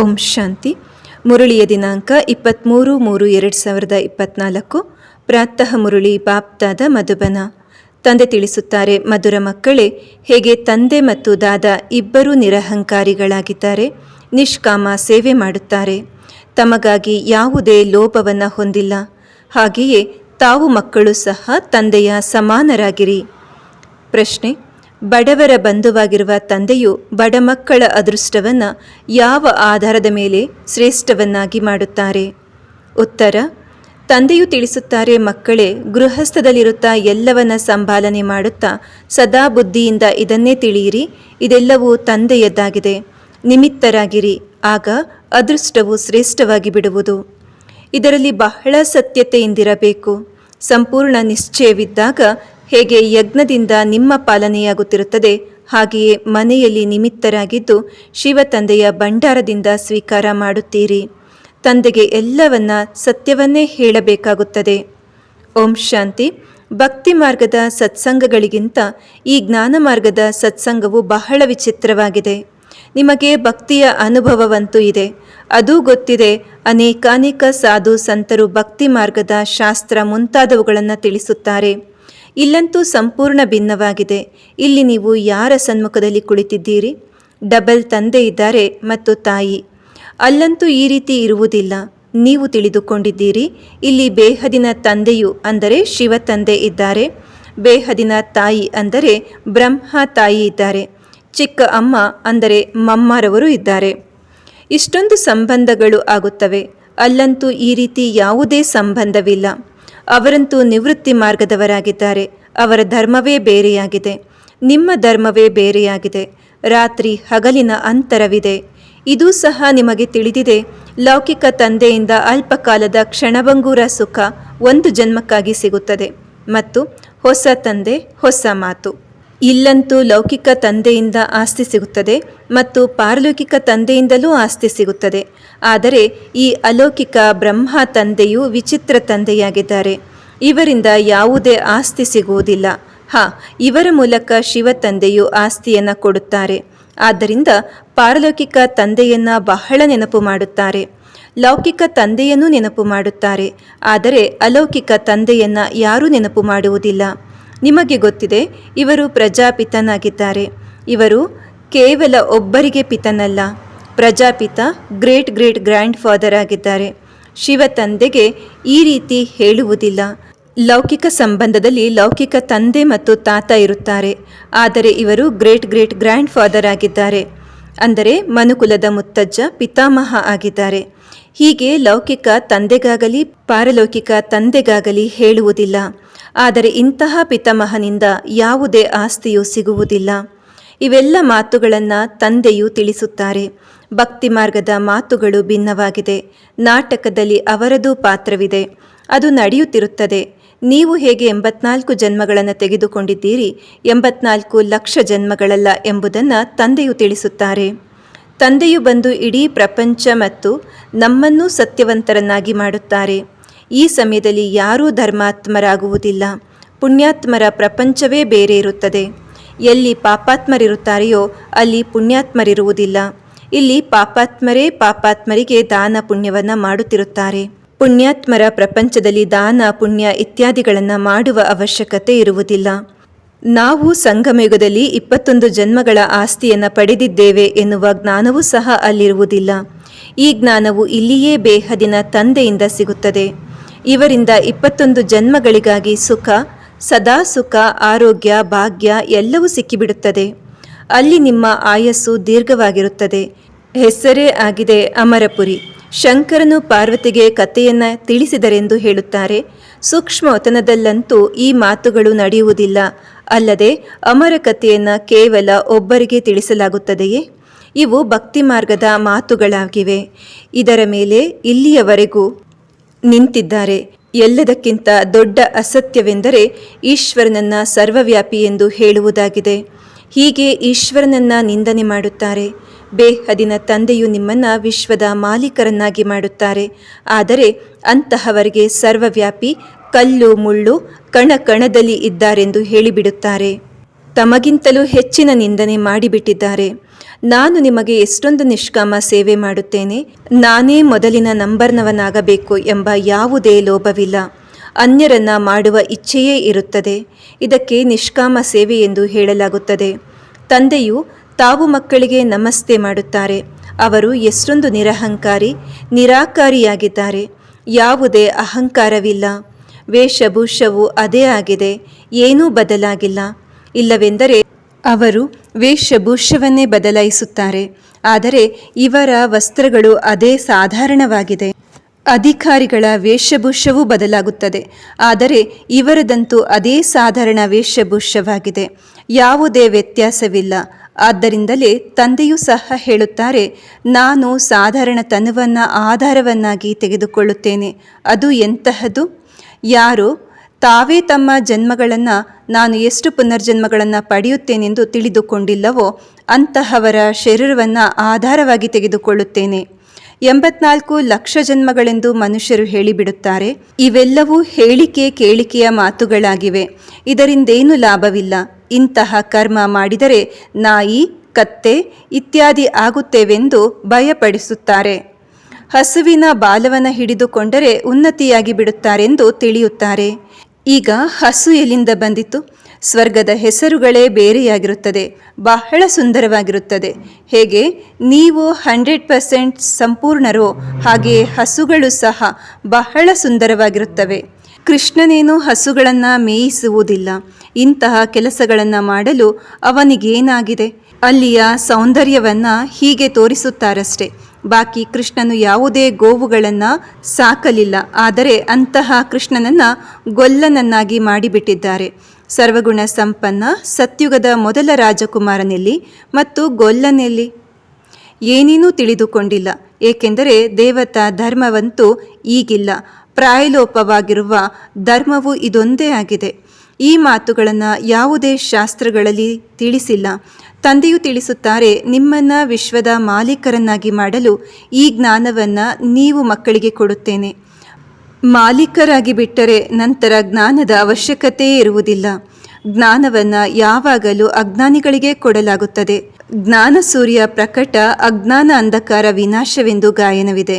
ಓಂ ಶಾಂತಿ. ಮುರಳಿಯ ದಿನಾಂಕ ಇಪ್ಪತ್ತ್ಮೂರು ಮೂರು ಎರಡು ಸಾವಿರದ ಇಪ್ಪತ್ನಾಲ್ಕು. ಪ್ರಾತಃ ಮುರುಳಿ ಬಾಪ್ದಾದ ಮಧುಬನ. ತಂದೆ ತಿಳಿಸುತ್ತಾರೆ, ಮಧುರ ಮಕ್ಕಳೇ, ಹೇಗೆ ತಂದೆ ಮತ್ತು ದಾದ ಇಬ್ಬರೂ ನಿರಹಂಕಾರಿಗಳಾಗಿದ್ದಾರೆ, ನಿಷ್ಕಾಮ ಸೇವೆ ಮಾಡುತ್ತಾರೆ. ತಮಗಾಗಿ ಯಾವುದೇ ಲೋಪವನ್ನು ಹೊಂದಿಲ್ಲ. ಹಾಗೆಯೇ ತಾವು ಮಕ್ಕಳು ಸಹ ತಂದೆಯ ಸಮಾನರಾಗಿರಿ. ಪ್ರಶ್ನೆ ಬಡವರ ಬಂಧುವಾಗಿರುವ ತಂದೆಯು ಬಡ ಮಕ್ಕಳ ಅದೃಷ್ಟವನ್ನು ಯಾವ ಆಧಾರದ ಮೇಲೆ ಶ್ರೇಷ್ಠವನ್ನಾಗಿ ಮಾಡುತ್ತಾರೆ? ಉತ್ತರ, ತಂದೆಯು ತಿಳಿಸುತ್ತಾರೆ, ಮಕ್ಕಳೇ, ಗೃಹಸ್ಥದಲ್ಲಿರುತ್ತಾ ಎಲ್ಲವನ್ನ ಸಂಭಾಲನೆ ಮಾಡುತ್ತಾ ಸದಾ ಬುದ್ಧಿಯಿಂದ ಇದನ್ನೇ ತಿಳಿಯಿರಿ, ಇದೆಲ್ಲವೂ ತಂದೆಯದ್ದಾಗಿದೆ, ನಿಮಿತ್ತರಾಗಿರಿ, ಆಗ ಅದೃಷ್ಟವು ಶ್ರೇಷ್ಠವಾಗಿ ಬಿಡುವುದು. ಇದರಲ್ಲಿ ಬಹಳ ಸತ್ಯತೆಯಿಂದಿರಬೇಕು ಸಂಪೂರ್ಣ ನಿಶ್ಚಯವಿದ್ದಾಗ ಹೇಗೆ ಯಜ್ಞದಿಂದ ನಿಮ್ಮ ಪಾಲನೆಯಾಗುತ್ತಿರುತ್ತದೆ, ಹಾಗೆಯೇ ಮನೆಯಲ್ಲಿ ನಿಮಿತ್ತರಾಗಿದ್ದು ಶಿವ ತಂದೆಯ ಭಂಡಾರದಿಂದ ಸ್ವೀಕಾರ ಮಾಡುತ್ತೀರಿ. ತಂದೆಗೆ ಎಲ್ಲವನ್ನ ಸತ್ಯವನ್ನೇ ಹೇಳಬೇಕಾಗುತ್ತದೆ. ಓಂ ಶಾಂತಿ. ಭಕ್ತಿ ಮಾರ್ಗದ ಸತ್ಸಂಗಗಳಿಗಿಂತ ಈ ಜ್ಞಾನ ಮಾರ್ಗದ ಸತ್ಸಂಗವು ಬಹಳ ವಿಚಿತ್ರವಾಗಿದೆ. ನಿಮಗೆ ಭಕ್ತಿಯ ಅನುಭವವಂತೂ ಇದೆ. ಅದೂ ಗೊತ್ತಿದೆ, ಅನೇಕಾನೇಕ ಸಾಧು ಸಂತರು ಭಕ್ತಿ ಮಾರ್ಗದ ಶಾಸ್ತ್ರ ಮುಂತಾದವುಗಳನ್ನು ತಿಳಿಸುತ್ತಾರೆ. ಇಲ್ಲಂತೂ ಸಂಪೂರ್ಣ ಭಿನ್ನವಾಗಿದೆ. ಇಲ್ಲಿ ನೀವು ಯಾರ ಸನ್ಮುಖದಲ್ಲಿ ಕುಳಿತಿದ್ದೀರಿ? ಡಬಲ್ ತಂದೆ ಇದ್ದಾರೆ ಮತ್ತು ತಾಯಿ. ಅಲ್ಲಂತೂ ಈ ರೀತಿ ಇರುವುದಿಲ್ಲ. ನೀವು ತಿಳಿದುಕೊಂಡಿದ್ದೀರಿ, ಇಲ್ಲಿ ಬೇಹದಿನ ತಂದೆಯು ಅಂದರೆ ಶಿವ ತಂದೆ ಇದ್ದಾರೆ. ಬೇಹದಿನ ತಾಯಿ ಅಂದರೆ ಬ್ರಹ್ಮ ತಾಯಿ ಇದ್ದಾರೆ. ಚಿಕ್ಕ ಅಮ್ಮ ಅಂದರೆ ಮಮ್ಮರವರು ಇದ್ದಾರೆ. ಇಷ್ಟೊಂದು ಸಂಬಂಧಗಳು ಆಗುತ್ತವೆ. ಅಲ್ಲಂತೂ ಈ ರೀತಿ ಯಾವುದೇ ಸಂಬಂಧವಿಲ್ಲ. ಅವರಂತೂ ನಿವೃತ್ತಿ ಮಾರ್ಗದವರಾಗಿದ್ದಾರೆ. ಅವರ ಧರ್ಮವೇ ಬೇರೆಯಾಗಿದೆ. ನಿಮ್ಮ ಧರ್ಮವೇ ಬೇರೆಯಾಗಿದೆ. ರಾತ್ರಿ ಹಗಲಿನ ಅಂತರವಿದೆ. ಇದೂ ಸಹ ನಿಮಗೆ ತಿಳಿದಿದೆ. ಲೌಕಿಕ ತಂದೆಯಿಂದ ಅಲ್ಪಕಾಲದ ಕ್ಷಣಭಂಗೂರ ಸುಖ ಒಂದು ಜನ್ಮಕ್ಕಾಗಿ ಸಿಗುತ್ತದೆ. ಮತ್ತು ಹೊಸ ತಂದೆ, ಹೊಸ ಮಾತು. ಇಲ್ಲಂತೂ ಲೌಕಿಕ ತಂದೆಯಿಂದ ಆಸ್ತಿ ಸಿಗುತ್ತದೆ ಮತ್ತು ಪಾರಲೌಕಿಕ ತಂದೆಯಿಂದಲೂ ಆಸ್ತಿ ಸಿಗುತ್ತದೆ. ಆದರೆ ಈ ಅಲೌಕಿಕ ಬ್ರಹ್ಮ ತಂದೆಯು ವಿಚಿತ್ರ ತಂದೆಯಾಗಿದ್ದಾರೆ. ಇವರಿಂದ ಯಾವುದೇ ಆಸ್ತಿ ಸಿಗುವುದಿಲ್ಲ. ಹ, ಇವರ ಮೂಲಕ ಶಿವ ತಂದೆಯು ಆಸ್ತಿಯನ್ನು ಕೊಡುತ್ತಾರೆ. ಆದ್ದರಿಂದ ಪಾರಲೌಕಿಕ ತಂದೆಯನ್ನ ಬಹಳ ನೆನಪು ಮಾಡುತ್ತಾರೆ. ಲೌಕಿಕ ತಂದೆಯನ್ನು ನೆನಪು ಮಾಡುತ್ತಾರೆ. ಆದರೆ ಅಲೌಕಿಕ ತಂದೆಯನ್ನ ಯಾರೂ ನೆನಪು ಮಾಡುವುದಿಲ್ಲ. ನಿಮಗೆ ಗೊತ್ತಿದೆ, ಇವರು ಪ್ರಜಾಪಿತನಾಗಿದ್ದಾರೆ. ಇವರು ಕೇವಲ ಒಬ್ಬರಿಗೆ ಪಿತನಲ್ಲ. Prajapita great great grand father ಆಗಿದ್ದಾರೆ. ಶಿವ ತಂದೆಗೆ ಈ ರೀತಿ ಹೇಳುವುದಿಲ್ಲ. ಲೌಕಿಕ ಸಂಬಂಧದಲ್ಲಿ ಲೌಕಿಕ ತಂದೆ ಮತ್ತು ತಾತ ಇರುತ್ತಾರೆ. ಆದರೆ ಇವರು ಗ್ರೇಟ್ ಗ್ರೇಟ್ ಗ್ರ್ಯಾಂಡ್ ಫಾದರ್ ಆಗಿದ್ದಾರೆ. ಅಂದರೆ ಮನುಕುಲದ ಮುತ್ತಜ್ಜ ಪಿತಾಮಹ ಆಗಿದ್ದಾರೆ. ಹೀಗೆ ಲೌಕಿಕ ತಂದೆಗಾಗಲಿ ಪಾರಲೌಕಿಕ ತಂದೆಗಾಗಲಿ ಹೇಳುವುದಿಲ್ಲ. ಆದರೆ ಇಂತಹ ಪಿತಾಮಹನಿಂದ ಯಾವುದೇ ಆಸ್ತಿಯೂ ಸಿಗುವುದಿಲ್ಲ. ಇವೆಲ್ಲ ಮಾತುಗಳನ್ನು ತಂದೆಯು ತಿಳಿಸುತ್ತಾರೆ. ಭಕ್ತಿ ಮಾರ್ಗದ ಮಾತುಗಳು ಭಿನ್ನವಾಗಿದೆ. ನಾಟಕದಲ್ಲಿ ಅವರದೂ ಪಾತ್ರವಿದೆ. ಅದು ನಡೆಯುತ್ತಿರುತ್ತದೆ. ನೀವು ಹೇಗೆ ಎಂಬತ್ನಾಲ್ಕು ಜನ್ಮಗಳನ್ನು ತೆಗೆದುಕೊಂಡಿದ್ದೀರಿ, ಎಂಬತ್ನಾಲ್ಕು ಲಕ್ಷ ಜನ್ಮಗಳಲ್ಲ ಎಂಬುದನ್ನು ತಂದೆಯು ತಿಳಿಸುತ್ತಾರೆ. ತಂದೆಯು ಬಂದು ಇಡೀ ಪ್ರಪಂಚ ಮತ್ತು ನಮ್ಮನ್ನೂ ಸತ್ಯವಂತರನ್ನಾಗಿ ಮಾಡುತ್ತಾರೆ. ಈ ಸಮಯದಲ್ಲಿ ಯಾರೂ ಧರ್ಮಾತ್ಮರಾಗುವುದಿಲ್ಲ. ಪುಣ್ಯಾತ್ಮರ ಪ್ರಪಂಚವೇ ಬೇರೆ ಇರುತ್ತದೆ. ಎಲ್ಲಿ ಪಾಪಾತ್ಮರಿರುತ್ತಾರೆಯೋ ಅಲ್ಲಿ ಪುಣ್ಯಾತ್ಮರಿರುವುದಿಲ್ಲ. ಇಲ್ಲಿ ಪಾಪಾತ್ಮರೇ ಪಾಪಾತ್ಮರಿಗೆ ದಾನ ಪುಣ್ಯವನ್ನು ಮಾಡುತ್ತಿರುತ್ತಾರೆ. ಪುಣ್ಯಾತ್ಮರ ಪ್ರಪಂಚದಲ್ಲಿ ದಾನ, ಪುಣ್ಯ ಇತ್ಯಾದಿಗಳನ್ನು ಮಾಡುವ ಅವಶ್ಯಕತೆ ಇರುವುದಿಲ್ಲ. ನಾವು ಸಂಗಮಯುಗದಲ್ಲಿ ಇಪ್ಪತ್ತೊಂದು ಜನ್ಮಗಳ ಆಸ್ತಿಯನ್ನು ಪಡೆದಿದ್ದೇವೆ ಎನ್ನುವ ಜ್ಞಾನವೂ ಸಹ ಅಲ್ಲಿರುವುದಿಲ್ಲ. ಈ ಜ್ಞಾನವು ಇಲ್ಲಿಯೇ ಬೇಹದಿನ ತಂದೆಯಿಂದ ಸಿಗುತ್ತದೆ. ಇವರಿಂದ ಇಪ್ಪತ್ತೊಂದು ಜನ್ಮಗಳಿಗಾಗಿ ಸುಖ, ಸದಾ ಸುಖ, ಆರೋಗ್ಯ, ಭಾಗ್ಯ ಎಲ್ಲವೂ ಸಿಕ್ಕಿಬಿಡುತ್ತದೆ. ಅಲ್ಲಿ ನಿಮ್ಮ ಆಯಸ್ಸು ದೀರ್ಘವಾಗಿರುತ್ತದೆ. ಹೆಸರೇ ಆಗಿದೆ ಅಮರಪುರಿ. ಶಂಕರನು ಪಾರ್ವತಿಗೆ ಕಥೆಯನ್ನ ತಿಳಿಸಿದರೆಂದು ಹೇಳುತ್ತಾರೆ. ಸೂಕ್ಷ್ಮತನದಲ್ಲಂತೂ ಈ ಮಾತುಗಳು ನಡೆಯುವುದಿಲ್ಲ. ಅಲ್ಲದೆ ಅಮರ ಕಥೆಯನ್ನ ಕೇವಲ ಒಬ್ಬರಿಗೆ ತಿಳಿಸಲಾಗುತ್ತದೆಯೇ? ಇವು ಭಕ್ತಿ ಮಾರ್ಗದ ಮಾತುಗಳಾಗಿವೆ. ಇದರ ಮೇಲೆ ಇಲ್ಲಿಯವರೆಗೂ ನಿಂತಿದ್ದಾರೆ. ಎಲ್ಲದಕ್ಕಿಂತ ದೊಡ್ಡ ಅಸತ್ಯವೆಂದರೆ ಈಶ್ವರನನ್ನ ಸರ್ವವ್ಯಾಪಿ ಎಂದು ಹೇಳುವುದಾಗಿದೆ. ಹೀಗೆ ಈಶ್ವರನನ್ನ ನಿಂದನೆ ಮಾಡುತ್ತಾರೆ. ಬೇಹದಿನ ತಂದೆಯು ನಿಮ್ಮನ್ನ ವಿಶ್ವದ ಮಾಲೀಕರನ್ನಾಗಿ ಮಾಡುತ್ತಾರೆ. ಆದರೆ ಅಂತಹವರಿಗೆ ಸರ್ವವ್ಯಾಪಿ ಕಲ್ಲು, ಮುಳ್ಳು ಕಣ ಕಣದಲ್ಲಿ ಇದ್ದಾರೆಂದು ಹೇಳಿಬಿಡುತ್ತಾರೆ. ತಮಗಿಂತಲೂ ಹೆಚ್ಚಿನ ನಿಂದನೆ ಮಾಡಿಬಿಟ್ಟಿದ್ದಾರೆ. ನಾನು ನಿಮಗೆ ಎಷ್ಟೊಂದು ನಿಷ್ಕಾಮ ಸೇವೆ ಮಾಡುತ್ತೇನೆ. ನಾನೇ ಮೊದಲಿನ ನಂಬರ್ನವನಾಗಬೇಕು ಎಂಬ ಯಾವುದೇ ಲೋಭವಿಲ್ಲ. ಅನ್ಯರನ್ನ ಮಾಡುವ ಇಚ್ಛೆಯೇ ಇರುತ್ತದೆ. ಇದಕ್ಕೆ ನಿಷ್ಕಾಮ ಸೇವೆ ಎಂದು ಹೇಳಲಾಗುತ್ತದೆ. ತಂದೆಯು ತಾವು ಮಕ್ಕಳಿಗೆ ನಮಸ್ತೆ ಮಾಡುತ್ತಾರೆ. ಅವರು ಎಷ್ಟೊಂದು ನಿರಹಂಕಾರಿ, ನಿರಾಕಾರಿಯಾಗಿದ್ದಾರೆ. ಯಾವುದೇ ಅಹಂಕಾರವಿಲ್ಲ. ವೇಷಭೂಷವು ಅದೇ ಆಗಿದೆ. ಏನೂ ಬದಲಾಗಿಲ್ಲ. ಇಲ್ಲವೆಂದರೆ ಅವರು ವೇಷಭೂಷವನ್ನೇ ಬದಲಾಯಿಸುತ್ತಾರೆ. ಆದರೆ ಇವರ ವಸ್ತ್ರಗಳು ಅದೇ ಸಾಧಾರಣವಾಗಿದೆ. ಅಧಿಕಾರಿಗಳ ವೇಷಭೂಷವೂ ಬದಲಾಗುತ್ತದೆ. ಆದರೆ ಇವರದಂತೂ ಅದೇ ಸಾಧಾರಣ ವೇಷಭೂಷವಾಗಿದೆ. ಯಾವುದೇ ವ್ಯತ್ಯಾಸವಿಲ್ಲ. ಆದ್ದರಿಂದಲೇ ತಂದೆಯೂ ಸಹ ಹೇಳುತ್ತಾರೆ, ನಾನು ಸಾಧಾರಣ ತನುವನ್ನು ಆಧಾರವನ್ನಾಗಿ ತೆಗೆದುಕೊಳ್ಳುತ್ತೇನೆ. ಅದು ಎಂತಹದು? ಯಾರು? ತಾವೇ ತಮ್ಮ ಜನ್ಮಗಳನ್ನು, ನಾನು ಎಷ್ಟು ಪುನರ್ಜನ್ಮಗಳನ್ನು ಪಡೆಯುತ್ತೇನೆಂದು ತಿಳಿದುಕೊಂಡಿಲ್ಲವೋ, ಅಂತಹವರ ಶರೀರವನ್ನು ಆಧಾರವಾಗಿ ತೆಗೆದುಕೊಳ್ಳುತ್ತೇನೆ. ಎಂಬತ್ನಾಲ್ಕು ಲಕ್ಷ ಜನ್ಮಗಳೆಂದು ಮನುಷ್ಯರು ಹೇಳಿಬಿಡುತ್ತಾರೆ. ಇವೆಲ್ಲವೂ ಹೇಳಿಕೆ ಕೇಳಿಕೆಯ ಮಾತುಗಳಾಗಿವೆ. ಇದರಿಂದೇನು ಲಾಭವಿಲ್ಲ. ಇಂತಹ ಕರ್ಮ ಮಾಡಿದರೆ ನಾಯಿ, ಕತ್ತೆ ಇತ್ಯಾದಿ ಆಗುತ್ತೇವೆಂದು ಭಯಪಡಿಸುತ್ತಾರೆ. ಹಸುವಿನ ಬಾಲವನ ಹಿಡಿದುಕೊಂಡರೆ ಉನ್ನತಿಯಾಗಿ ಬಿಡುತ್ತಾರೆಂದು ತಿಳಿಯುತ್ತಾರೆ. ಈಗ ಹಸು ಎಲ್ಲಿಂದ ಬಂದಿತು? ಸ್ವರ್ಗದ ಹೆಸರುಗಳೇ ಬೇರೆಯಾಗಿರುತ್ತದೆ, ಬಹಳ ಸುಂದರವಾಗಿರುತ್ತದೆ. ಹೇಗೆ? ನೀವು ಹಂಡ್ರೆಡ್ ಪರ್ಸೆಂಟ್ ಸಂಪೂರ್ಣರೋ, ಹಾಗೆಯೇ ಹಸುಗಳು ಸಹ ಬಹಳ ಸುಂದರವಾಗಿರುತ್ತವೆ. ಕೃಷ್ಣನೇನು ಹಸುಗಳನ್ನು ಮೇಯಿಸುವುದಿಲ್ಲ, ಇಂತಹ ಕೆಲಸಗಳನ್ನು ಮಾಡಲು ಅವನಿಗೇನಾಗಿದೆ? ಅಲ್ಲಿಯ ಸೌಂದರ್ಯವನ್ನು ಹೀಗೆ ತೋರಿಸುತ್ತಾರಷ್ಟೆ. ಬಾಕಿ ಕೃಷ್ಣನು ಯಾವುದೇ ಗೋವುಗಳನ್ನು ಸಾಕಲಿಲ್ಲ, ಆದರೆ ಅಂತಹ ಕೃಷ್ಣನನ್ನು ಗೊಲ್ಲನನ್ನಾಗಿ ಮಾಡಿಬಿಟ್ಟಿದ್ದಾರೆ. ಸರ್ವಗುಣ ಸಂಪನ್ನ ಸತ್ಯುಗದ ಮೊದಲ ರಾಜಕುಮಾರನೆಲ್ಲಿ ಮತ್ತು ಗೊಲ್ಲನೆಲ್ಲಿ? ಏನೇನೂ ತಿಳಿದುಕೊಂಡಿಲ್ಲ, ಏಕೆಂದರೆ ದೇವತಾ ಧರ್ಮವಂತೂ ಈಗಿಲ್ಲ. ಪ್ರಾಯಲೋಪವಾಗಿರುವ ಧರ್ಮವು ಇದೊಂದೇ ಆಗಿದೆ. ಈ ಮಾತುಗಳನ್ನು ಯಾವುದೇ ಶಾಸ್ತ್ರಗಳಲ್ಲಿ ತಿಳಿಸಿಲ್ಲ. ತಂದೆಯು ತಿಳಿಸುತ್ತಾರೆ, ನಿಮ್ಮನ್ನು ವಿಶ್ವದ ಮಾಲೀಕರನ್ನಾಗಿ ಮಾಡಲು ಈ ಜ್ಞಾನವನ್ನು ನೀವು ಮಕ್ಕಳಿಗೆ ಕೊಡುತ್ತೇನೆ. ಮಾಲೀಕರಾಗಿ ಬಿಟ್ಟರೆ ನಂತರ ಜ್ಞಾನದ ಅವಶ್ಯಕತೆಯೇ ಇರುವುದಿಲ್ಲ. ಜ್ಞಾನವನ್ನು ಯಾವಾಗಲೂ ಅಜ್ಞಾನಿಗಳಿಗೆ ಕೊಡಲಾಗುತ್ತದೆ. ಜ್ಞಾನ ಸೂರ್ಯ ಪ್ರಕಟ, ಅಜ್ಞಾನ ಅಂಧಕಾರ ವಿನಾಶವೆಂದು ಗಾಯನವಿದೆ.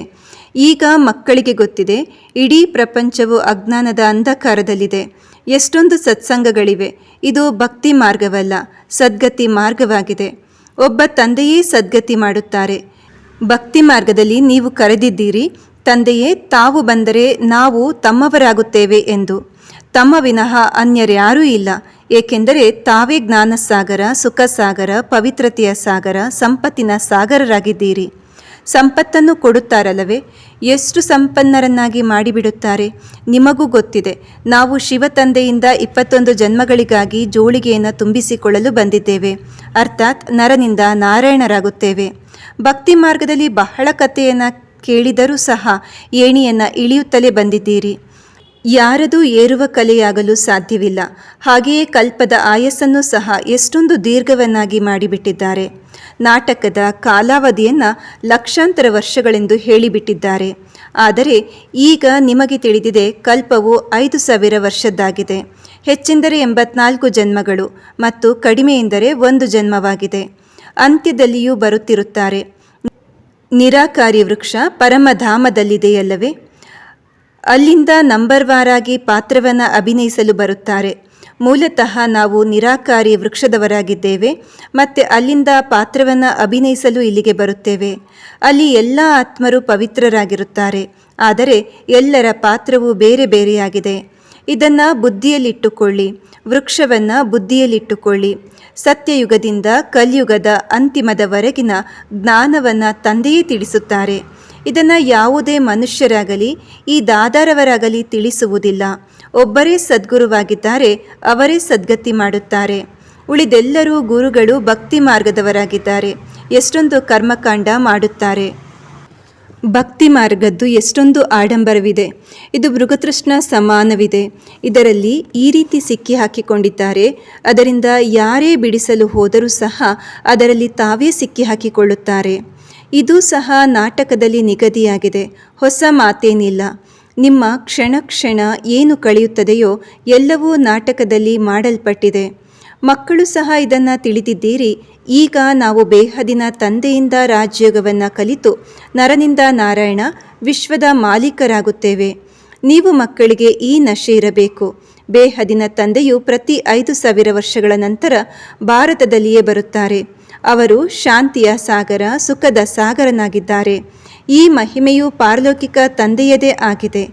ಈಗ ಮಕ್ಕಳಿಗೆ ಗೊತ್ತಿದೆ, ಇಡೀ ಪ್ರಪಂಚವು ಅಜ್ಞಾನದ ಅಂಧಕಾರದಲ್ಲಿದೆ. ಎಷ್ಟೊಂದು ಸತ್ಸಂಗಗಳಿವೆ. ಇದು ಭಕ್ತಿ ಮಾರ್ಗವಲ್ಲ, ಸದ್ಗತಿ ಮಾರ್ಗವಾಗಿದೆ. ಒಬ್ಬ ತಂದೆಯೇ ಸದ್ಗತಿ ಮಾಡುತ್ತಾರೆ. ಭಕ್ತಿ ಮಾರ್ಗದಲ್ಲಿ ನೀವು ಕರೆದಿದ್ದೀರಿ ತಂದೆಯೇ, ತಾವು ಬಂದರೆ ನಾವು ತಮ್ಮವರಾಗುತ್ತೇವೆ ಎಂದು. ತಮ್ಮ ವಿನಃ ಅನ್ಯರ್ಯಾರೂ ಇಲ್ಲ. ಏಕೆಂದರೆ ತಾವೇ ಜ್ಞಾನಸಾಗರ, ಸುಖಸಾಗರ ಸುಖ ಸಾಗರ ಪವಿತ್ರತೆಯ ಸಾಗರ, ಸಂಪತ್ತಿನ ಸಾಗರರಾಗಿದ್ದೀರಿ. ಸಂಪತ್ತನ್ನು ಕೊಡುತ್ತಾರಲ್ಲವೇ? ಎಷ್ಟು ಸಂಪನ್ನರನ್ನಾಗಿ ಮಾಡಿಬಿಡುತ್ತಾರೆ? ನಿಮಗೂ ಗೊತ್ತಿದೆ. ನಾವು ಶಿವ ತಂದೆಯಿಂದ ಇಪ್ಪತ್ತೊಂದು ಜನ್ಮಗಳಿಗಾಗಿ ಜೋಳಿಗೆಯನ್ನು ತುಂಬಿಸಿಕೊಳ್ಳಲು ಬಂದಿದ್ದೇವೆ. ಅರ್ಥಾತ್ ನರನಿಂದ ನಾರಾಯಣರಾಗುತ್ತೇವೆ. ಭಕ್ತಿ ಮಾರ್ಗದಲ್ಲಿ ಬಹಳ ಕಥೆಯನ್ನು ಕೇಳಿದರೂ ಸಹ ಏಣಿಯನ್ನು ಇಳಿಯುತ್ತಲೇ ಬಂದಿದ್ದೀರಿ. ಯಾರದೂ ಏರುವ ಕಲೆಯಾಗಲು ಸಾಧ್ಯವಿಲ್ಲ. ಹಾಗೆಯೇ ಕಲ್ಪದ ಆಯಸ್ಸನ್ನು ಸಹ ಎಷ್ಟೊಂದು ದೀರ್ಘವನ್ನಾಗಿ ಮಾಡಿಬಿಟ್ಟಿದ್ದಾರೆ. ನಾಟಕದ ಕಾಲಾವಧಿಯನ್ನು ಲಕ್ಷಾಂತರ ವರ್ಷಗಳೆಂದು ಹೇಳಿಬಿಟ್ಟಿದ್ದಾರೆ. ಆದರೆ ಈಗ ನಿಮಗೆ ತಿಳಿದಿದೆ ಕಲ್ಪವು ಐದು ಸಾವಿರ ವರ್ಷದ್ದಾಗಿದೆ. ಹೆಚ್ಚೆಂದರೆ ಎಂಬತ್ನಾಲ್ಕು ಜನ್ಮಗಳು ಮತ್ತು ಕಡಿಮೆ ಎಂದರೆ ಒಂದು ಜನ್ಮವಾಗಿದೆ. ಅಂತ್ಯದಲ್ಲಿಯೂ ಬರುತ್ತಿರುತ್ತಾರೆ. ನಿರಾಕಾರಿ ವೃಕ್ಷ ಪರಮಧಾಮದಲ್ಲಿದೆಯಲ್ಲವೇ? ಅಲ್ಲಿಂದ ನಂಬರ್ವಾರಾಗಿ ಪಾತ್ರವನ್ನು ಅಭಿನಯಿಸಲು ಬರುತ್ತಾರೆ. ಮೂಲತಃ ನಾವು ನಿರಾಕಾರಿ ವೃಕ್ಷದವರಾಗಿದ್ದೇವೆ, ಮತ್ತು ಅಲ್ಲಿಂದ ಪಾತ್ರವನ್ನು ಅಭಿನಯಿಸಲು ಇಲ್ಲಿಗೆ ಬರುತ್ತೇವೆ. ಅಲ್ಲಿ ಎಲ್ಲ ಆತ್ಮರು ಪವಿತ್ರರಾಗಿರುತ್ತಾರೆ, ಆದರೆ ಎಲ್ಲರ ಪಾತ್ರವು ಬೇರೆ ಬೇರೆಯಾಗಿದೆ. ಇದನ್ನು ಬುದ್ಧಿಯಲ್ಲಿಟ್ಟುಕೊಳ್ಳಿ, ವೃಕ್ಷವನ್ನು ಬುದ್ಧಿಯಲ್ಲಿಟ್ಟುಕೊಳ್ಳಿ. ಸತ್ಯಯುಗದಿಂದ ಕಲಿಯುಗದ ಅಂತಿಮದವರೆಗಿನ ಜ್ಞಾನವನ್ನು ತಂದೆಯೇ ತಿಳಿಸುತ್ತಾರೆ. ಇದನ್ನು ಯಾವುದೇ ಮನುಷ್ಯರಾಗಲಿ, ಈ ದಾದಾರವರಾಗಲಿ ತಿಳಿಸುವುದಿಲ್ಲ. ಒಬ್ಬರೇ ಸದ್ಗುರುವಾಗಿದ್ದಾರೆ, ಅವರೇ ಸದ್ಗತಿ ಮಾಡುತ್ತಾರೆ. ಉಳಿದೆಲ್ಲರೂ ಗುರುಗಳು ಭಕ್ತಿ ಮಾರ್ಗದವರಾಗಿದ್ದಾರೆ. ಎಷ್ಟೊಂದು ಕರ್ಮಕಾಂಡ ಮಾಡುತ್ತಾರೆ. ಭಕ್ತಿ ಮಾರ್ಗದ್ದು ಎಷ್ಟೊಂದು ಆಡಂಬರವಿದೆ. ಇದು ಮೃಗತೃಷ್ಣ ಸಮಾನವಿದೆ. ಇದರಲ್ಲಿ ಈ ರೀತಿ ಸಿಕ್ಕಿ ಹಾಕಿಕೊಂಡಿದ್ದಾರೆ. ಅದರಿಂದ ಯಾರೇ ಬಿಡಿಸಲು ಹೋದರೂ ಸಹ ಅದರಲ್ಲಿ ತಾವೇ ಸಿಕ್ಕಿ ಹಾಕಿಕೊಳ್ಳುತ್ತಾರೆ. ಇದು ಸಹ ನಾಟಕದಲ್ಲಿ ನಿಗದಿಯಾಗಿದೆ. ಹೊಸ ಮಾತೇನಿಲ್ಲ. ನಿಮ್ಮ ಕ್ಷಣ ಕ್ಷಣ ಏನು ಕಳೆಯುತ್ತದೆಯೋ ಎಲ್ಲವೂ ನಾಟಕದಲ್ಲಿ ಮಾಡಲ್ಪಟ್ಟಿದೆ. ಮಕ್ಕಳು ಸಹ ಇದನ್ನು ತಿಳಿದಿದ್ದೀರಿ. ಈಗ ನಾವು ಬೇಹದಿನ ತಂದೆಯಿಂದ ರಾಜ್ಯೋಗವನ್ನು ಕಲಿತು ನರನಿಂದ ನಾರಾಯಣ ವಿಶ್ವದ ಮಾಲೀಕರಾಗುತ್ತೇವೆ. ನೀವು ಮಕ್ಕಳಿಗೆ ಈ ನಶೆ ಇರಬೇಕು. ಬೇಹದಿನ ತಂದೆಯು ಪ್ರತಿ ಐದು ಸಾವಿರ ವರ್ಷಗಳ ನಂತರ ಭಾರತದಲ್ಲಿಯೇ ಬರುತ್ತಾರೆ. ಅವರು ಶಾಂತಿಯ ಸಾಗರ, ಸುಖದ ಸಾಗರನಾಗಿದ್ದಾರೆ. ಈ ಮಹಿಮೆಯು ಪಾರಲೌಕಿಕ ತಂದೆಯದೇ ಆಗಿದೆ.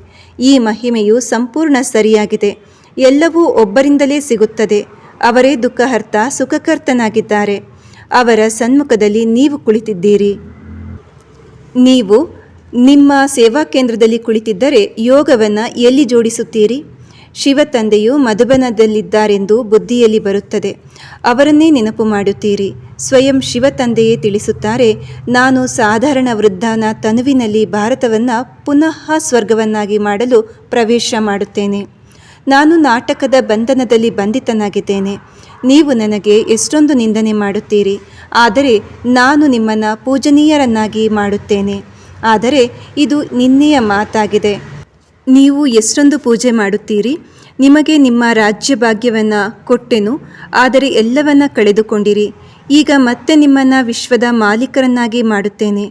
ಈ ಮಹಿಮೆಯು ಸಂಪೂರ್ಣ ಸರಿಯಾಗಿದೆ. ಎಲ್ಲವೂ ಒಬ್ಬರಿಂದಲೇ ಸಿಗುತ್ತದೆ. ಅವರೇ ದುಃಖಹರ್ತ, ಸುಖಕರ್ತನಾಗಿದ್ದಾರೆ. ಅವರ ಸನ್ಮುಖದಲ್ಲಿ ನೀವು ಕುಳಿತಿದ್ದೀರಿ. ನೀವು ನಿಮ್ಮ ಸೇವಾ ಕೇಂದ್ರದಲ್ಲಿ ಕುಳಿತಿದ್ದರೆ ಯೋಗವನ್ನು ಎಲ್ಲಿ ಜೋಡಿಸುತ್ತೀರಿ? ಶಿವ ತಂದೆಯು ಮಧುಬನದಲ್ಲಿದ್ದಾರೆಂದು ಬುದ್ಧಿಯಲ್ಲಿ ಬರುತ್ತದೆ. ಅವರನ್ನೇ ನೆನಪು ಮಾಡುತ್ತೀರಿ. ಸ್ವಯಂ ಶಿವ ತಂದೆಯೇ ತಿಳಿಸುತ್ತಾರೆ, ನಾನು ಸಾಧಾರಣ ವೃದ್ಧನ ತನುವಿನಲ್ಲಿ ಭಾರತವನ್ನು ಪುನಃ ಸ್ವರ್ಗವನ್ನಾಗಿ ಮಾಡಲು ಪ್ರವೇಶ ಮಾಡುತ್ತೇನೆ. ನಾನು ನಾಟಕದ ಬಂಧನದಲ್ಲಿ ಬಂಧಿತನಾಗಿದ್ದೇನೆ. ನೀವು ನನಗೆ ಎಷ್ಟೊಂದು ನಿಂದನೆ ಮಾಡುತ್ತೀರಿ. ಆದರೆ ನಾನು ನಿಮ್ಮನ್ನು ಪೂಜನೀಯರನ್ನಾಗಿ ಮಾಡುತ್ತೇನೆ. ಆದರೆ ಇದು ನಿನ್ನೆಯ ಮಾತಾಗಿದೆ. ನೀವು ಎಷ್ಟೊಂದು ಪೂಜೆ ಮಾಡುತ್ತೀರಿ. ನಿಮಗೆ ನಿಮ್ಮ ರಾಜ್ಯ ಭಾಗ್ಯವನ್ನು ಕೊಟ್ಟೆನು. ಆದರೆ ಎಲ್ಲವನ್ನ ಕಳೆದುಕೊಂಡಿರಿ. ಈಗ ಮತ್ತೆ ನಿಮ್ಮನ್ನು ವಿಶ್ವದ ಮಾಲೀಕರನ್ನಾಗಿ ಮಾಡುತ್ತೇನೆ.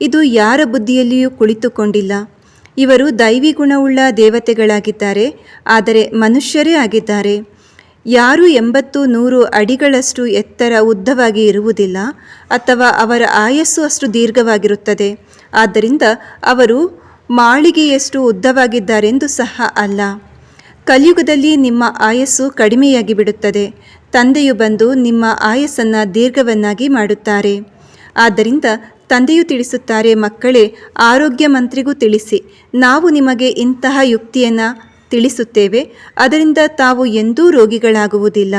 ಇದು ಯಾರ ಬುದ್ಧಿಯಲ್ಲಿಯೂ ಕುಳಿತುಕೊಂಡಿಲ್ಲ. ಇವರು ದೈವಿ ಗುಣವುಳ್ಳ ದೇವತೆಗಳಾಗಿದ್ದಾರೆ, ಆದರೆ ಮನುಷ್ಯರೇ ಆಗಿದ್ದಾರೆ. ಯಾರು ಎಂಬತ್ತು ನೂರು ಅಡಿಗಳಷ್ಟು ಎತ್ತರ ಉದ್ದವಾಗಿ ಇರುವುದಿಲ್ಲ, ಅಥವಾ ಅವರ ಆಯಸ್ಸು ಅಷ್ಟು ದೀರ್ಘವಾಗಿರುತ್ತದೆ. ಆದ್ದರಿಂದ ಅವರು ಮಾಳಿಗೆಯಷ್ಟು ಉದ್ದವಾಗಿದ್ದಾರೆಂದು ಸಹ ಅಲ್ಲ. ಕಲಿಯುಗದಲ್ಲಿ ನಿಮ್ಮ ಆಯಸ್ಸು ಕಡಿಮೆಯಾಗಿ ಬಿಡುತ್ತದೆ. ತಂದೆಯು ಬಂದು ನಿಮ್ಮ ಆಯಸ್ಸನ್ನು ದೀರ್ಘವನ್ನಾಗಿ ಮಾಡುತ್ತಾರೆ. ಆದ್ದರಿಂದ ತಂದೆಯು ತಿಳಿಸುತ್ತಾರೆ, ಮಕ್ಕಳೇ, ಆರೋಗ್ಯ ಮಂತ್ರಿಗೂ ತಿಳಿಸಿ. ನಾವು ನಿಮಗೆ ಇಂತಹ ಯುಕ್ತಿಯನ್ನು ತಿಳಿಸುತ್ತೇವೆ, ಅದರಿಂದ ತಾವು ಎಂದೂ ರೋಗಿಗಳಾಗುವುದಿಲ್ಲ.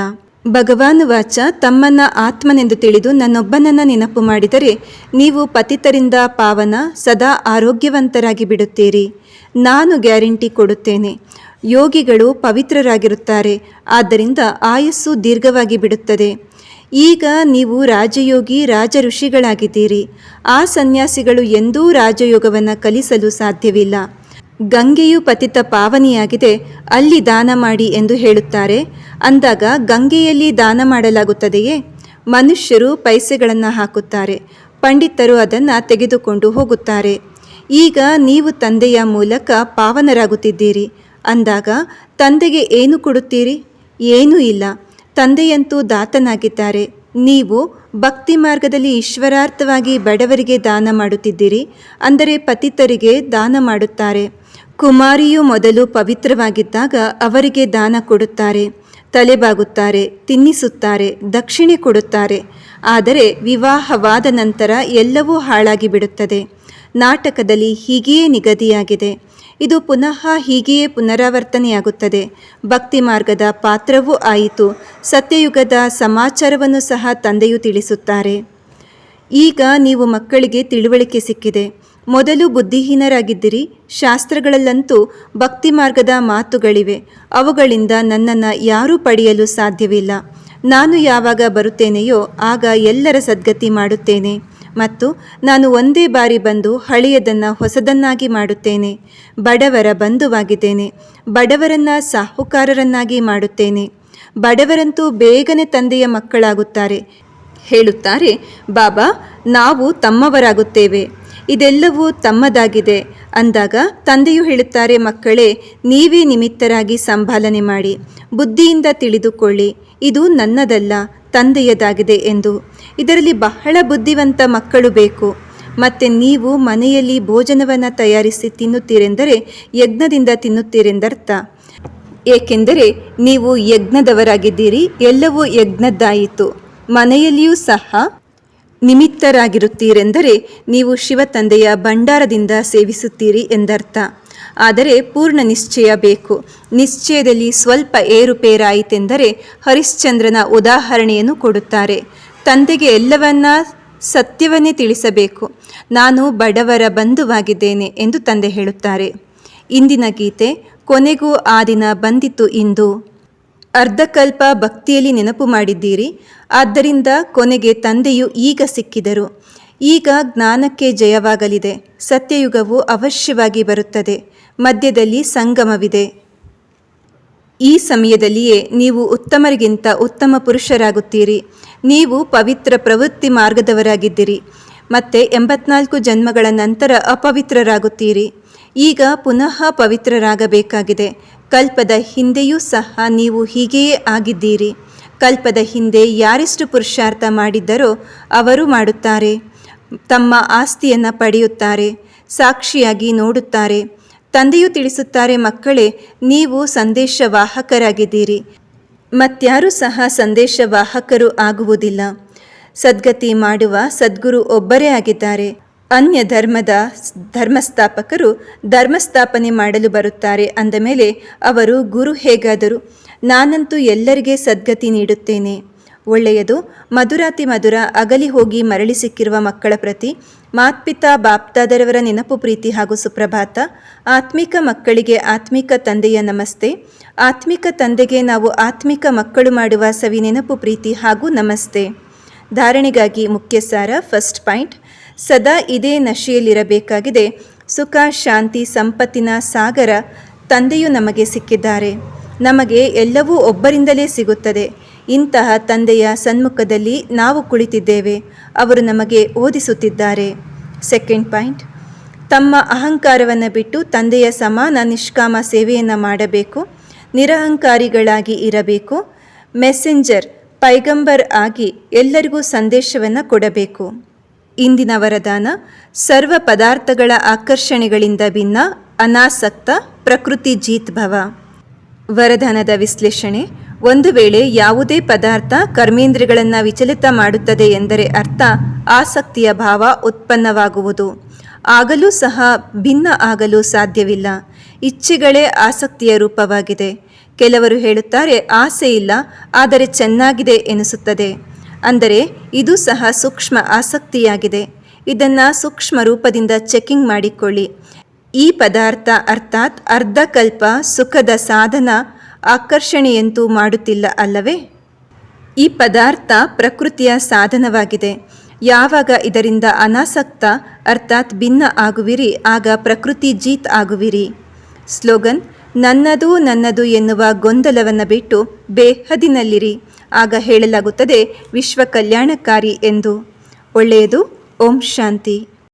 ಭಗವಾನ್ ವಾಚ ತಮ್ಮನ್ನ ಆತ್ಮನೆಂದು ತಿಳಿದು ನನ್ನೊಬ್ಬನನ್ನ ನೆನಪು ಮಾಡಿದರೆ, ನೀವು ಪತಿತರಿಂದ ಪಾವನ ಸದಾ ಆರೋಗ್ಯವಂತರಾಗಿ ಬಿಡುತ್ತೀರಿ. ನಾನು ಗ್ಯಾರಂಟಿ ಕೊಡುತ್ತೇನೆ. ಯೋಗಿಗಳು ಪವಿತ್ರರಾಗಿರುತ್ತಾರೆ, ಆದ್ದರಿಂದ ಆಯಸ್ಸು ದೀರ್ಘವಾಗಿ ಬಿಡುತ್ತದೆ. ಈಗ ನೀವು ರಾಜಯೋಗಿ ರಾಜ ಋಷಿಗಳಾಗಿದ್ದೀರಿ ಆ ಸನ್ಯಾಸಿಗಳು ಎಂದೂ ರಾಜಯೋಗವನ್ನು ಕಲಿಸಲು ಸಾಧ್ಯವಿಲ್ಲ. ಗಂಗೆಯು ಪತಿತ ಪಾವನಿಯಾಗಿದೆ, ಅಲ್ಲಿ ದಾನ ಮಾಡಿ ಎಂದು ಹೇಳುತ್ತಾರೆ. ಅಂದಾಗ ಗಂಗೆಯಲ್ಲಿ ದಾನ ಮಾಡಲಾಗುತ್ತದೆಯೇ? ಮನುಷ್ಯರು ಪೈಸೆಗಳನ್ನು ಹಾಕುತ್ತಾರೆ, ಪಂಡಿತರು ಅದನ್ನು ತೆಗೆದುಕೊಂಡು ಹೋಗುತ್ತಾರೆ. ಈಗ ನೀವು ತಂದೆಯ ಮೂಲಕ ಪಾವನರಾಗುತ್ತಿದ್ದೀರಿ. ಅಂದಾಗ ತಂದೆಗೆ ಏನು ಕೊಡುತ್ತೀರಿ? ಏನೂ ಇಲ್ಲ. ತಂದೆಯಂತೂ ದಾತನಾಗಿದ್ದಾರೆ. ನೀವು ಭಕ್ತಿ ಮಾರ್ಗದಲ್ಲಿ ಈಶ್ವರಾರ್ಥವಾಗಿ ಬಡವರಿಗೆ ದಾನ ಮಾಡುತ್ತಿದ್ದೀರಿ, ಅಂದರೆ ಪತಿತರಿಗೆ ದಾನ ಮಾಡುತ್ತಾರೆ. ಕುಮಾರಿಯು ಮೊದಲು ಪವಿತ್ರವಾಗಿದ್ದಾಗ ಅವರಿಗೆ ದಾನ ಕೊಡುತ್ತಾರೆ, ತಲೆಬಾಗುತ್ತಾರೆ, ತಿನ್ನಿಸುತ್ತಾರೆ, ದಕ್ಷಿಣೆ ಕೊಡುತ್ತಾರೆ. ಆದರೆ ವಿವಾಹವಾದ ನಂತರ ಎಲ್ಲವೂ ಹಾಳಾಗಿ ಬಿಡುತ್ತದೆ ನಾಟಕದಲ್ಲಿ ಹೀಗೆಯೇ ನಿಗದಿಯಾಗಿದೆ. ಇದು ಪುನಃ ಹೀಗೆಯೇ ಪುನರಾವರ್ತನೆಯಾಗುತ್ತದೆ. ಭಕ್ತಿ ಮಾರ್ಗದ ಪಾತ್ರವೂ ಆಯಿತು. ಸತ್ಯಯುಗದ ಸಮಾಚಾರವನ್ನು ಸಹ ತಂದೆಯು ತಿಳಿಸುತ್ತಾರೆ. ಈಗ ನೀವು ಮಕ್ಕಳಿಗೆ ತಿಳುವಳಿಕೆ ಸಿಕ್ಕಿದೆ. ಮೊದಲು ಬುದ್ಧಿಹೀನರಾಗಿದ್ದಿರಿ. ಶಾಸ್ತ್ರಗಳಲ್ಲಂತೂ ಭಕ್ತಿ ಮಾರ್ಗದ ಮಾತುಗಳಿವೆ. ಅವುಗಳಿಂದ ನನ್ನನ್ನು ಯಾರೂ ಪಡೆಯಲು ಸಾಧ್ಯವಿಲ್ಲ. ನಾನು ಯಾವಾಗ ಬರುತ್ತೇನೆಯೋ ಆಗ ಎಲ್ಲರ ಸದ್ಗತಿ ಮಾಡುತ್ತೇನೆ. ಮತ್ತು ನಾನು ಒಂದೇ ಬಾರಿ ಬಂದು ಹಳೆಯದನ್ನು ಹೊಸದನ್ನಾಗಿ ಮಾಡುತ್ತೇನೆ. ಬಡವರ ಬಂಧುವಾಗಿದ್ದೇನೆ. ಬಡವರನ್ನು ಸಾಹುಕಾರರನ್ನಾಗಿ ಮಾಡುತ್ತೇನೆ. ಬಡವರಂತೂ ಬೇಗನೆ ತಂದೆಯ ಮಕ್ಕಳಾಗುತ್ತಾರೆ. ಹೇಳುತ್ತಾರೆ, ಬಾಬಾ, ನಾವು ತಮ್ಮವರಾಗುತ್ತೇವೆ. ಇದೆಲ್ಲವೂ ತಮ್ಮದಾಗಿದೆ. ಅಂದಾಗ ತಂದೆಯು ಹೇಳುತ್ತಾರೆ, ಮಕ್ಕಳೇ, ನೀವೇ ನಿಮಿತ್ತರಾಗಿ ಸಂಭಾಲನೆ ಮಾಡಿ. ಬುದ್ಧಿಯಿಂದ ತಿಳಿದುಕೊಳ್ಳಿ. ಇದು ನನ್ನದಲ್ಲ. ತಂದೆಯದಾಗಿದೆ ಎಂದು. ಇದರಲ್ಲಿ ಬಹಳ ಬುದ್ಧಿವಂತ ಮಕ್ಕಳು ಬೇಕು. ಮತ್ತು ನೀವು ಮನೆಯಲ್ಲಿ ಭೋಜನವನ್ನು ತಯಾರಿಸಿ ತಿನ್ನುತ್ತೀರೆಂದರೆ ಯಜ್ಞದಿಂದ ತಿನ್ನುತ್ತೀರೆಂದರ್ಥ. ಏಕೆಂದರೆ ನೀವು ಯಜ್ಞದವರಾಗಿದ್ದೀರಿ, ಎಲ್ಲವೂ ಯಜ್ಞದ್ದಾಯಿತು. ಮನೆಯಲ್ಲಿಯೂ ಸಹ ನಿಮಿತ್ತರಾಗಿರುತ್ತೀರೆಂದರೆ ನೀವು ಶಿವ ತಂದೆಯ ಭಂಡಾರದಿಂದ ಸೇವಿಸುತ್ತೀರಿ ಎಂದರ್ಥ. ಆದರೆ ಪೂರ್ಣ ನಿಶ್ಚಯ ಬೇಕು. ನಿಶ್ಚಯದಲ್ಲಿ ಸ್ವಲ್ಪ ಏರುಪೇರಾಯಿತೆಂದರೆ ಹರಿಶ್ಚಂದ್ರನ ಉದಾಹರಣೆಯನ್ನು ಕೊಡುತ್ತಾರೆ. ತಂದೆಗೆ ಎಲ್ಲವನ್ನ ಸತ್ಯವನ್ನೇ ತಿಳಿಸಬೇಕು. ನಾನು ಬಡವರ ಬಂಧುವಾಗಿದ್ದೇನೆ ಎಂದು ತಂದೆ ಹೇಳುತ್ತಾರೆ. ಇಂದಿನ ಗೀತೆ, ಕೊನೆಗೂ ಆ ದಿನ ಬಂದಿತು ಇಂದು. ಅರ್ಧಕಲ್ಪ ಭಕ್ತಿಯಲ್ಲಿ ನೆನಪು ಮಾಡಿದ್ದೀರಿ. ಆದ್ದರಿಂದ ಕೊನೆಗೆ ತಂದೆಯು ಈಗ ಸಿಕ್ಕಿದರು. ಈಗ ಜ್ಞಾನಕ್ಕೆ ಜಯವಾಗಲಿದೆ. ಸತ್ಯಯುಗವು ಅವಶ್ಯವಾಗಿ ಬರುತ್ತದೆ. ಮಧ್ಯದಲ್ಲಿ ಸಂಗಮವಿದೆ. ಈ ಸಮಯದಲ್ಲಿಯೇ ನೀವು ಉತ್ತಮರಿಗಿಂತ ಉತ್ತಮ ಪುರುಷರಾಗುತ್ತೀರಿ. ನೀವು ಪವಿತ್ರ ಪ್ರವೃತ್ತಿ ಮಾರ್ಗದವರಾಗಿದ್ದೀರಿ. ಮತ್ತೆ ಎಂಬತ್ನಾಲ್ಕು ಜನ್ಮಗಳ ನಂತರ ಅಪವಿತ್ರರಾಗುತ್ತೀರಿ. ಈಗ ಪುನಃ ಪವಿತ್ರರಾಗಬೇಕಾಗಿದೆ. ಕಲ್ಪದ ಹಿಂದೆಯೂ ಸಹ ನೀವು ಹೀಗೆಯೇ ಆಗಿದ್ದೀರಿ. ಕಲ್ಪದ ಹಿಂದೆ ಯಾರೆಷ್ಟು ಪುರುಷಾರ್ಥ ಮಾಡಿದ್ದರೋ ಅವರು ಮಾಡುತ್ತಾರೆ. ತಮ್ಮ ಆಸ್ತಿಯನ್ನು ಪಡೆಯುತ್ತಾರೆ, ಸಾಕ್ಷಿಯಾಗಿ ನೋಡುತ್ತಾರೆ. ತಂದೆಯು ತಿಳಿಸುತ್ತಾರೆ, ಮಕ್ಕಳೇ, ನೀವು ಸಂದೇಶವಾಹಕರಾಗಿದ್ದೀರಿ. ಮತ್ಯಾರೂ ಸಹ ಸಂದೇಶವಾಹಕರು ಆಗುವುದಿಲ್ಲ. ಸದ್ಗತಿ ಮಾಡುವ ಸದ್ಗುರು ಒಬ್ಬರೇ ಆಗಿದ್ದಾರೆ. ಅನ್ಯ ಧರ್ಮದ ಧರ್ಮಸ್ಥಾಪಕರು ಧರ್ಮಸ್ಥಾಪನೆ ಮಾಡಲು ಬರುತ್ತಾರೆ. ಅಂದ ಮೇಲೆ ಅವರು, ಗುರು ಹೇಗಾದರು ನಾನಂತೂ ಎಲ್ಲರಿಗೆ ಸದ್ಗತಿ ನೀಡುತ್ತೇನೆ. ಒಳ್ಳೆಯದು. ಮಧುರಾತಿ ಮಧುರ, ಅಗಲಿ ಹೋಗಿ ಮರಳಿ ಸಿಕ್ಕಿರುವ ಮಕ್ಕಳ ಪ್ರತಿ, ಮಾತ್ಪಿತಾ ಬಾಪ್ತಾದರವರ ನೆನಪು ಪ್ರೀತಿ ಹಾಗೂ ಸುಪ್ರಭಾತ. ಆತ್ಮಿಕ ಮಕ್ಕಳಿಗೆ ಆತ್ಮಿಕ ತಂದೆಯ ನಮಸ್ತೆ. ಆತ್ಮಿಕ ತಂದೆಗೆ ನಾವು ಆತ್ಮಿಕ ಮಕ್ಕಳು ಮಾಡುವ ಸವಿ ನೆನಪು ಪ್ರೀತಿ ಹಾಗೂ ನಮಸ್ತೆ. ಧಾರಣೆಗಾಗಿ ಮುಖ್ಯ ಸಾರ ಫಸ್ಟ್ ಪಾಯಿಂಟ್. ಸದಾ ಇದೇ ನಶೆಯಲ್ಲಿರಬೇಕಾಗಿದೆ. ಸುಖ, ಶಾಂತಿ, ಸಂಪತ್ತಿನ ಸಾಗರ ತಂದೆಯು ನಮಗೆ ಸಿಕ್ಕಿದ್ದಾರೆ. ನಮಗೆ ಎಲ್ಲವೂ ಒಬ್ಬರಿಂದಲೇ ಸಿಗುತ್ತದೆ. ಇಂತಹ ತಂದೆಯ ಸನ್ಮುಖದಲ್ಲಿ ನಾವು ಕುಳಿತಿದ್ದೇವೆ. ಅವರು ನಮಗೆ ಓದಿಸುತ್ತಿದ್ದಾರೆ. ಸೆಕೆಂಡ್ ಪಾಯಿಂಟ್, ತಮ್ಮ ಅಹಂಕಾರವನ್ನು ಬಿಟ್ಟು ತಂದೆಯ ಸಮಾನ ನಿಷ್ಕಾಮ ಸೇವೆಯನ್ನು ಮಾಡಬೇಕು, ನಿರಹಂಕಾರಿಗಳಾಗಿ ಇರಬೇಕು ಮೆಸೆಂಜರ್ ಪೈಗಂಬರ್ ಆಗಿ ಎಲ್ಲರಿಗೂ ಸಂದೇಶವನ್ನು ಕೊಡಬೇಕು. ಇಂದಿನ ವರದಾನ, ಸರ್ವ ಪದಾರ್ಥಗಳ ಆಕರ್ಷಣೆಗಳಿಂದ ಭಿನ್ನ ಅನಾಸಕ್ತ ಪ್ರಕೃತಿ ಜೀತ್ ಭವ. ವರದಾನದ ವಿಶ್ಲೇಷಣೆ ಒಂದು ವೇಳೆ ಯಾವುದೇ ಪದಾರ್ಥ ಕರ್ಮೇಂದ್ರಿಗಳನ್ನು ವಿಚಲಿತ ಮಾಡುತ್ತದೆ ಎಂದರೆ ಅರ್ಥ ಆಸಕ್ತಿಯ ಭಾವ ಉತ್ಪನ್ನವಾಗುವುದು. ಆಗಲೂ ಸಹ ಭಿನ್ನ ಆಗಲು ಸಾಧ್ಯವಿಲ್ಲ. ಇಚ್ಛೆಗಳೇ ಆಸಕ್ತಿಯ ರೂಪವಾಗಿದೆ. ಕೆಲವರು ಹೇಳುತ್ತಾರೆ, ಆಸೆ ಇಲ್ಲ, ಆದರೆ ಚೆನ್ನಾಗಿದೆ ಎನಿಸುತ್ತದೆ. ಅಂದರೆ, ಇದು ಸಹ ಸೂಕ್ಷ್ಮ ಆಸಕ್ತಿಯಾಗಿದೆ. ಇದನ್ನು ಸೂಕ್ಷ್ಮ ರೂಪದಿಂದ ಚೆಕಿಂಗ್ ಮಾಡಿಕೊಳ್ಳಿ. ಈ ಪದಾರ್ಥ ಅರ್ಥಾತ್ ಅರ್ಧಕಲ್ಪ ಸುಖದ ಸಾಧನ ಆಕರ್ಷಣೆಯಂತೂ ಮಾಡುತ್ತಿಲ್ಲ ಅಲ್ಲವೇ? ಈ ಪದಾರ್ಥ ಪ್ರಕೃತಿಯ ಸಾಧನವಾಗಿದೆ. ಯಾವಾಗ ಇದರಿಂದ ಅನಾಸಕ್ತ, ಅರ್ಥಾತ್ ಭಿನ್ನ ಆಗುವಿರಿ, ಆಗ ಪ್ರಕೃತಿ ಜೀತ್ ಆಗುವಿರಿ. ಸ್ಲೋಗನ್, ನನ್ನದು ನನ್ನದು ಎನ್ನುವ ಗೊಂದಲವನ್ನು ಬಿಟ್ಟು ಬೇಹದಿನಲ್ಲಿರಿ. ಆಗ ಹೇಳಲಾಗುತ್ತದೆ ವಿಶ್ವ ಕಲ್ಯಾಣಕಾರಿ ಎಂದು. ಒಳ್ಳೆಯದು, ಓಂ ಶಾಂತಿ.